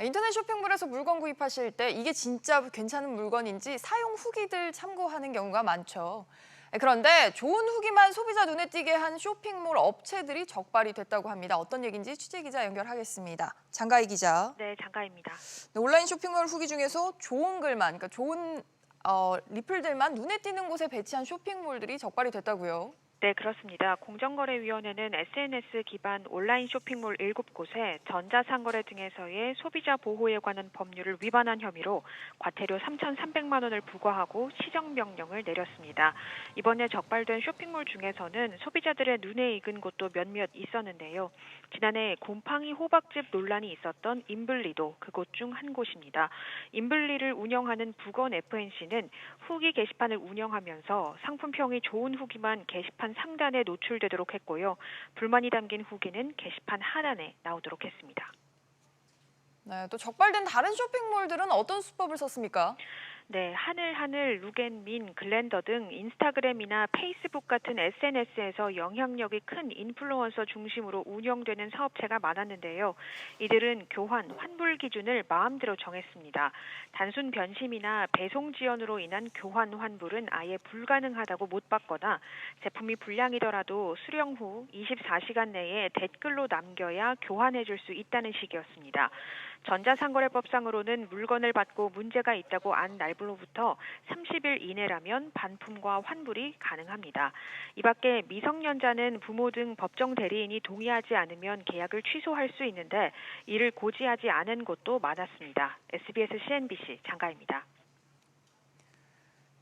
인터넷 쇼핑몰에서 물건 구입하실 때 이게 진짜 괜찮은 물건인지 사용 후기들 참고하는 경우가 많죠. 그런데 좋은 후기만 소비자 눈에 띄게 한 쇼핑몰 업체들이 적발이 됐다고 합니다. 어떤 얘기인지 취재 기자 연결하겠습니다. 장가희 기자. 네, 장가입니다. 네, 온라인 쇼핑몰 후기 중에서 좋은 글만, 그러니까 좋은 어, 리플들만 눈에 띄는 곳에 배치한 쇼핑몰들이 적발이 됐다고요. 네, 그렇습니다. 공정거래위원회는 SNS 기반 온라인 쇼핑몰 7곳에 전자상거래 등에서의 소비자 보호에 관한 법률을 위반한 혐의로 과태료 3,300만 원을 부과하고 시정명령을 내렸습니다. 이번에 적발된 쇼핑몰 중에서는 소비자들의 눈에 익은 곳도 몇몇 있었는데요. 지난해 곰팡이 호박즙 논란이 있었던 인블리도 그곳 중 한 곳입니다. 인블리를 운영하는 북원 FNC는 후기 게시판을 운영하면서 상품평이 좋은 후기만 게시판 상단에 노출되도록 했고요. 불만이 담긴 후기는 게시판 하단에 나오도록 했습니다. 네, 또 적발된 다른 쇼핑몰들은 어떤 수법을 썼습니까? 네, 하늘 하늘, 룩앤민, 글랜더 등 인스타그램이나 페이스북 같은 SNS에서 영향력이 큰 인플루언서 중심으로 운영되는 사업체가 많았는데요. 이들은 교환, 환불 기준을 마음대로 정했습니다. 단순 변심이나 배송 지연으로 인한 교환 환불은 아예 불가능하다고 못 받거나 제품이 불량이더라도 수령 후 24시간 내에 댓글로 남겨야 교환해 줄 수 있다는 식이었습니다. 전자상거래법상으로는 물건을 받고 문제가 있다고 안 날 로부터 30일 이내라면 반품과 환불이 가능합니다. 이 밖에 미성년자는 부모 등 법정 대리인이 동의하지 않으면 계약을 취소할 수 있는데 이를 고지하지 않은 곳도 많았습니다. SBS CNBC 장가입니다.